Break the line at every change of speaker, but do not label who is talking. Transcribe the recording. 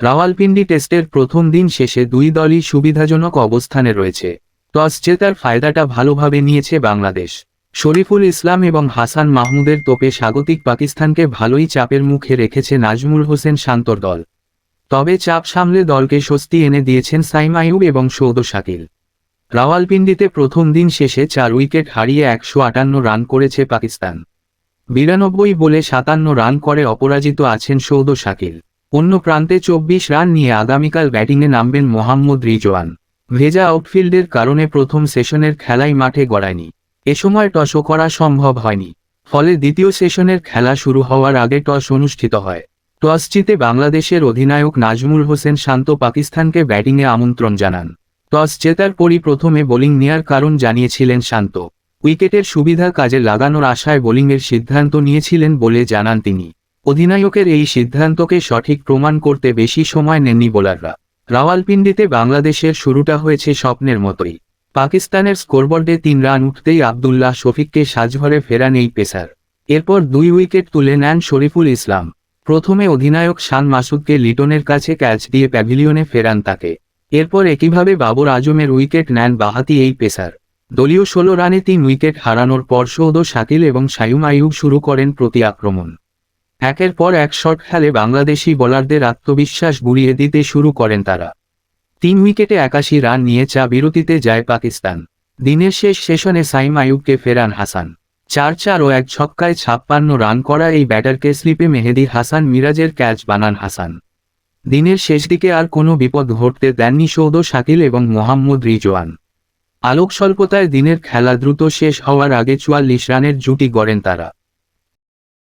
রাওয়ালপিন্ডি টেস্টের প্রথম দিন শেষে দুই দলই সুবিধাজনক অবস্থানে রয়েছে। টস জেতার ফায়দাটা ভালোভাবে নিয়েছে বাংলাদেশ। শরীফুল ইসলাম এবং হাসান মাহমুদের তোপে স্বাগতিক পাকিস্তানকে ভালোই চাপের মুখে রেখেছে নাজমুল হোসেন শান্তর দল। তবে চাপ সামলে দলকে স্বস্তি এনে দিয়েছেন সাইম আইয়ুব এবং সৌদ শাকিল। রাওয়ালপিন্ডিতে প্রথম দিন শেষে চার উইকেট হারিয়ে একশো আটান্ন রান করেছে পাকিস্তান। বিরানব্বই বলে সাতান্ন রান করে অপরাজিত আছেন সৌদ শাকিল। অন্য প্রান্তে চব্বিশ রান নিয়ে আগামীকাল ব্যাটিংয়ে নামবেন মোহাম্মদ রিজওয়ান। ভেজা আউটফিল্ডের কারণে প্রথম সেশনের খেলাই মাঠে গড়ায়নি। এ সময় টসও করা সম্ভব হয়নি। ফলে দ্বিতীয় সেশনের খেলা শুরু হওয়ার আগে টস অনুষ্ঠিত হয়। টস জিতে বাংলাদেশের অধিনায়ক নাজমুল হোসেন শান্ত পাকিস্তানকে ব্যাটিংয়ে আমন্ত্রণ জানান। টস জেতার পরই প্রথমে বোলিং নেয়ার কারণ জানিয়েছিলেন শান্ত। উইকেটের সুবিধা কাজে লাগানোর আশায় বোলিংয়ের সিদ্ধান্ত নিয়েছিলেন বলে জানান তিনি। অধিনায়কের এই সিদ্ধান্তকে সঠিক প্রমাণ করতে বেশি সময় নেননি বোলাররা। রাওয়ালপিন্ডিতে বাংলাদেশের শুরুটা হয়েছে স্বপ্নের মতোই। পাকিস্তানের স্কোরবোর্ডে তিন রান উঠতেই আবদুল্লাহ শফিককে সাজঘরে ফেরান এই পেসার। এরপর দুই উইকেট তুলে নেন শরীফুল ইসলাম। প্রথমে অধিনায়ক শান মাসুদকে লিটনের কাছে ক্যাচ দিয়ে প্যাভিলিয়নে ফেরান তাকে। এরপর একইভাবে বাবর আজমের উইকেট নেন বাহাতি এই পেসার। দলীয় ষোলো রানে তিন উইকেট হারানোর পর সৌদ শাকিল এবং সায়ুম আইয়ুব শুরু করেন প্রতি আক্রমণ। একের পর এক শট খেলে বাংলাদেশি বোলারদের আত্মবিশ্বাস বুড়িয়ে দিতে শুরু করেন তারা। তিন উইকেটে একাশি রান নিয়ে চা বিরতিতে যায় পাকিস্তান। দিনের শেষ সেশনে সাইম আইয়ুবকে ফেরান হাসান। চার চার ও এক ছক্কায় ছাপ্পান্ন রান করা এই ব্যাটারকে স্লিপে মেহেদি হাসান মিরাজের ক্যাচ বানান হাসান। দিনের শেষ দিকে আর কোনো বিপদ ঘটতে দেননি সৌদ শাকিল এবং মোহাম্মদ রিজওয়ান। আলোক স্বল্পতায় দিনের খেলা দ্রুত শেষ হওয়ার আগে চুয়াল্লিশ রানের জুটি গড়েন তারা।